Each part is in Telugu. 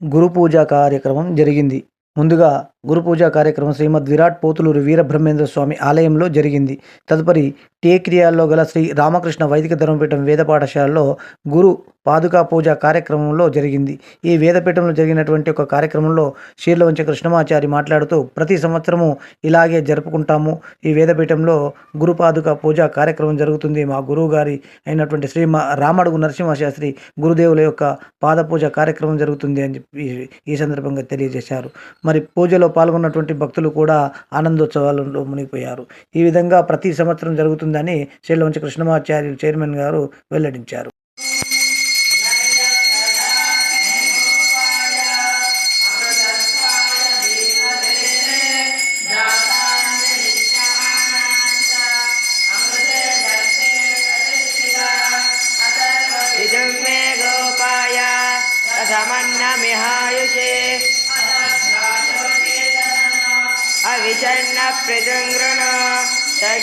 గురు పూజ కార్యక్రమం జరిగింది. ముందుగా గురుపూజ కార్యక్రమం శ్రీమద్ విరాట్ పోతులూరు వీరబ్రహ్మేంద్ర స్వామి ఆలయంలో జరిగింది. తదుపరి టేక్రియాల్లో గల శ్రీ రామకృష్ణ వైదిక ధర్మపీఠం వేద పాఠశాలలో గురు పాదుకా పూజ కార్యక్రమంలో జరిగింది. ఈ వేదపీఠంలో జరిగినటువంటి ఒక కార్యక్రమంలో శీర్లవంచ కృష్ణమాచారి మాట్లాడుతూ ప్రతి సంవత్సరము ఇలాగే జరుపుకుంటాము. ఈ వేదపీఠంలో గురు పాదుకా పూజ కార్యక్రమం జరుగుతుంది. మా గురువు గారి అయినటువంటి శ్రీ మా రామడుగు నరసింహశాస్త్రి గురుదేవుల యొక్క పాద పూజ కార్యక్రమం జరుగుతుంది అని చెప్పి ఈ సందర్భంగా తెలియజేశారు. మరి పూజలో పాల్గొన్నటువంటి భక్తులు కూడా ఆనందోత్సవాలలో మునిగిపోయారు. ఈ విధంగా ప్రతి సంవత్సరం జరుగుతుందని శ్రీలవంచి కృష్ణమాచార్యులు చైర్మన్ గారు వెల్లడించారు.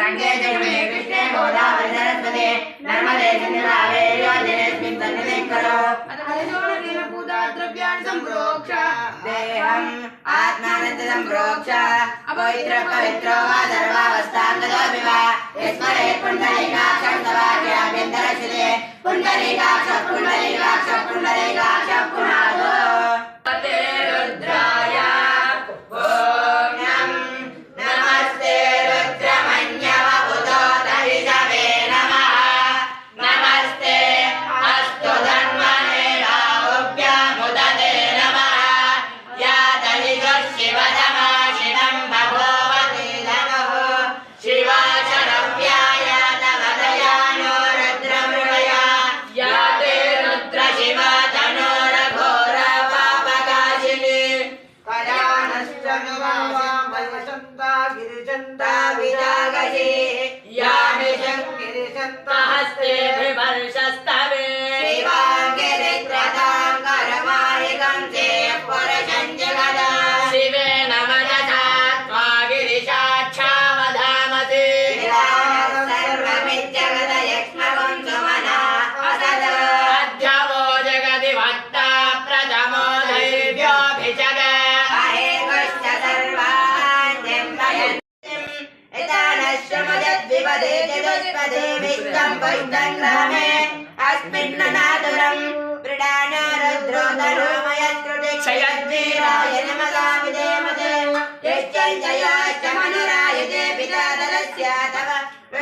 గంగేజమునే కృష్ణే గోదావరి సరస్వతి నర్మదే సింధు కావేరి ఆంజనేయస్మిన్ సన్నిధిం కరో. అధోనీర పూజా ద్రవ్యాన్ని సంప్రోక్ష. దేహం ఆత్మానంద సంప్రోక్ష. అపవిత్ర పవిత్రో వా సర్వావస్థాంగదోపి వా యస్మరే రుద్ర ग्रामे अस्मिन्ननातुरं मृडानो रुद्रो तरुमयस्कृते क्षयद्वीराय नमगा विदेमते यश्चञ्चयाश्च मनुरायते पिता दलस्य तव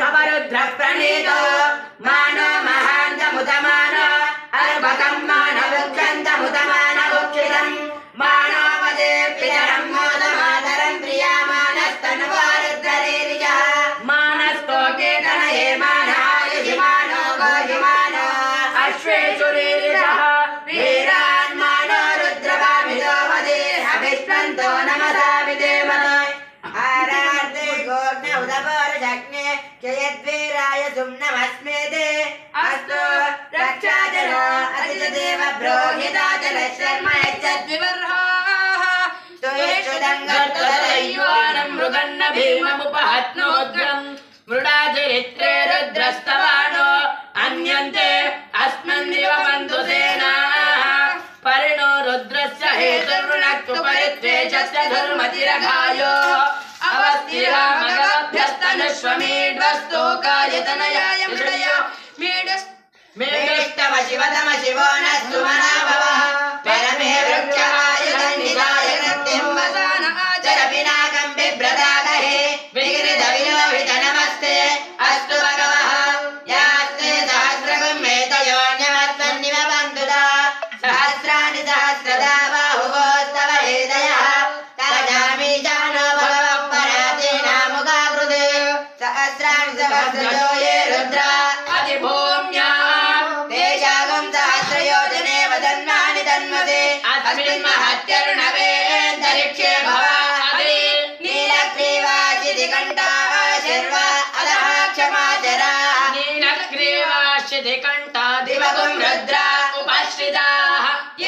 तव रुद्र प्रणीतो मानो महान्तमुतमानो अर्भकं मानवुक्षन्तमुतमानवुक्षितम् मानवदे पितरं देव ब्रोहिदा जलशर्म यच्छद्विवर्हा तुयेषुदङ्गर्तुदरय्योनं मृगन्न भीममुपहत्नोग्रम्। मृडाचरित्रे रुद्रस्तवाणो अन्यन्ते अस्मन्निव बन्धुसेनाः। परिणो रुद्रस्य हेतुर्वृणक्तु परित्वेजस्य धर्मतिरघायो। अवस्थिरामगभ्यस्तनुष्वमीड्वस्तोकायतनयाय मृडय मेडष्टव शिवतम शिवो అస్మిన్ మహత్యరుణవేంతరిక్షే భవాది నీలగ్రీవాచితి కంఠా శర్వ అధః క్షమాచరా నీలగ్రీవాశ్చితి కంఠాదివగుం దివగుం రుద్రా ఉపశ్రితాః ఏ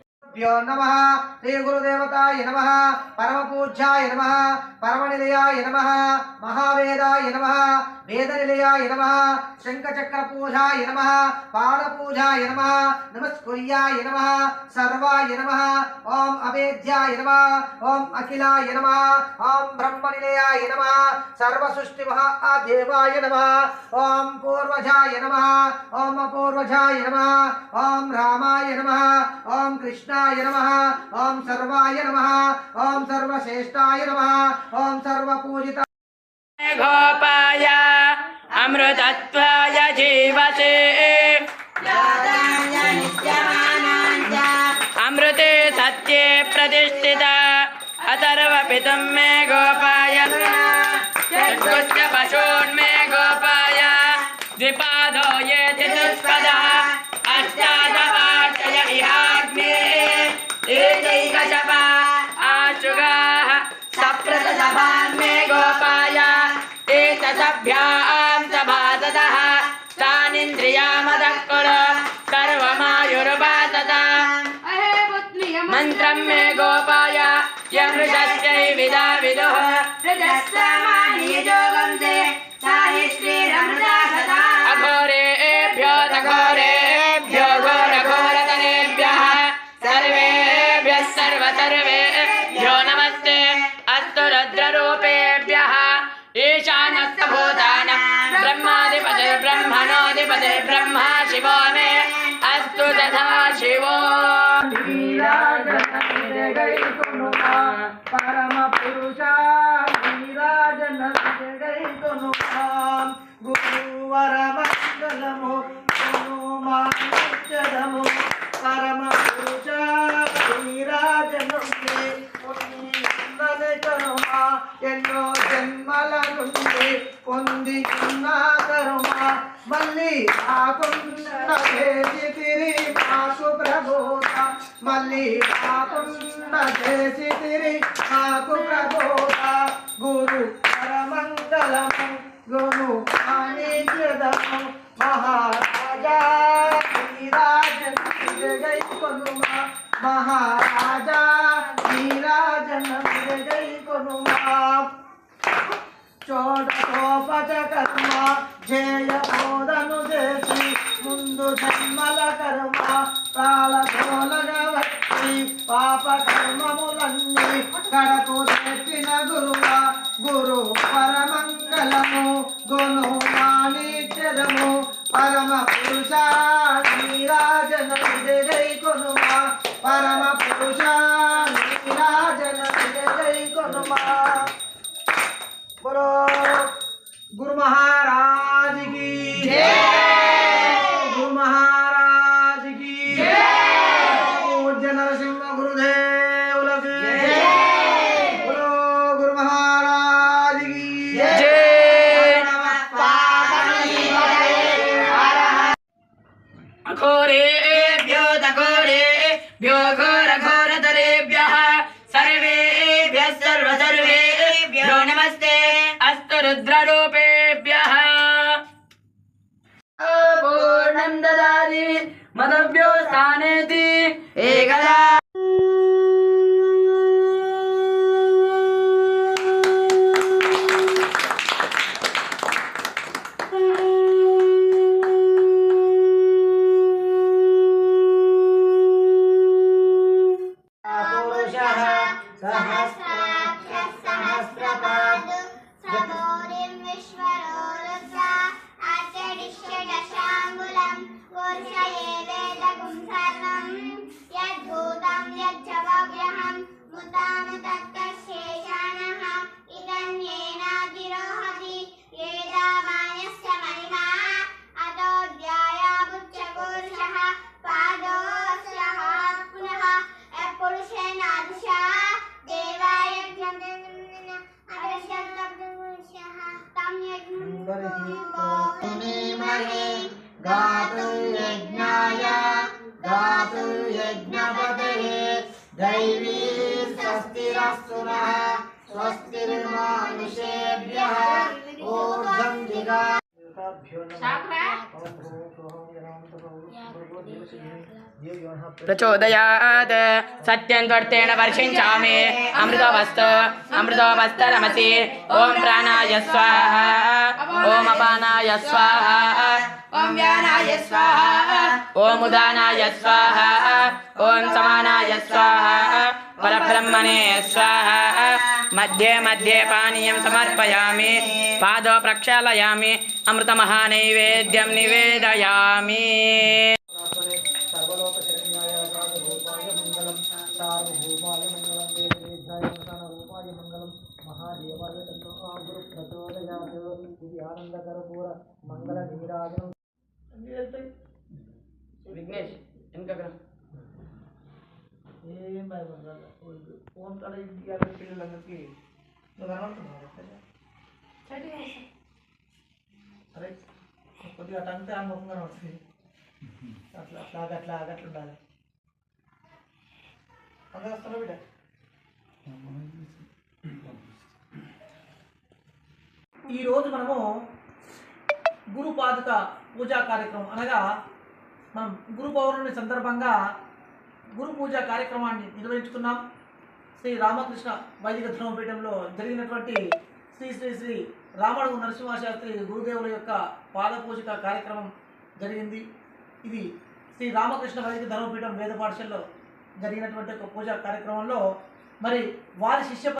నమస్భ్యో నమ శ్రీ గురుదేవతాయ నమ పరమ పూజ్యాయ నమ పరమనిలయాయ నమ మహావేదాయ నమ వేదనిలయాయ నమ శంఖచక్ర పూజాయ నమ పాదపూజాయ నమ నమస్కుర్యాయ నమ సర్వాయ నమ ఓం అవేద్యాయ నమ ఓం అఖిలాయ నమ ఓం బ్రహ్మనిలయాయ నమ సర్వసృష్టి మహాదేవాయ నమ ఓం పూర్వజాయ నమ ఓం అపూర్వజాయ నమ ఓం రామాయ నమ ओम कृष्णाय नमः ओम सर्वाय नमः ओम सर्वश्रेष्ठाय नमः ओम सर्वपूजिताय गोपाय अमृतत्वाय जीवसे। अमृते सत्ये प्रतिष्ठिता। अतर्वपितं मे गोपाय नमः पशून् मे गोपाय द्विपा सर्वाभ्याम् समासतः तानिन्द्रियामदः कुरु सर्वमायुर्वासत मन्त्रं मे गोपाय यमृतस्यै विदा विदुः। हृदस्सा పరమ పురుష నీరాజన గురువర మంగళము మాచరము పరమ పురుష నీరాజనం కరుమా ఎన్నో జన్మల నుండి పొంది కరుమా మళ్ళీ మళ్ళీ చేసి తిరి మాకు ప్రబోధ. గురు పరమంగళము గురు మాణిక్యదము మహారాజా శ్రీరాజన్ జగై కొనుమా. మహారాజా శ్రీరాజన్ జగై కొనుమా. జయ America. रुद्ररूपेभ्यः पूर्णं ददाति मदव्यो स्थानेति एकदा स्वस्तिर्मानुषेभ्यः ऊर्ध्वं जिगा प्रचोदयाद सत्यं त्वर्तेण वर्षिञ्चामे अमृतवस्तु अमृतवस्त नमसि ॐ प्राणाय स्वाहा ॐ अपानाय स्वाहा ॐ व्यानाय स्वाहा ॐ उदानाय स्वाहा ॐ समानाय स्वाहा పరబ్రహ్మణే స్వాహ మధ్యే మధ్యే పానీయం సమర్పయామి పాదో ప్రక్షాళయామి అమృతమహానైవేద్యం నివేదయామి మహాదేవాయ గురు ప్రచోదయాలు ఫోన్ కాడ ఇంటికి పిల్లలందరికీ నువ్వు కనబడుతున్నావు అరే కొద్దిగా అటు అంతే ఆ ముఖం కనబడుతుంది. అట్లా అట్లా అట్లా అట్లా ఉండాలి. అందరూ వస్తున్నా బిడ్డ? ఈరోజు మనము గురు పాదుక పూజా కార్యక్రమం అనగా మనం గురు పౌర్ణమి సందర్భంగా గురు పూజ కార్యక్రమాన్ని నిర్వహించుకున్నాం. శ్రీ రామకృష్ణ వైదిక ధర్మపీఠంలో జరిగినటువంటి శ్రీ శ్రీ శ్రీ రామడుగు నరసింహశాస్త్రి గురుదేవుల యొక్క పాదపూజక కార్యక్రమం జరిగింది. ఇది శ్రీ రామకృష్ణ వైదిక ధర్మపీఠం వేద పాఠశాలలో జరిగినటువంటి ఒక పూజా కార్యక్రమంలో. మరి వారి శిష్య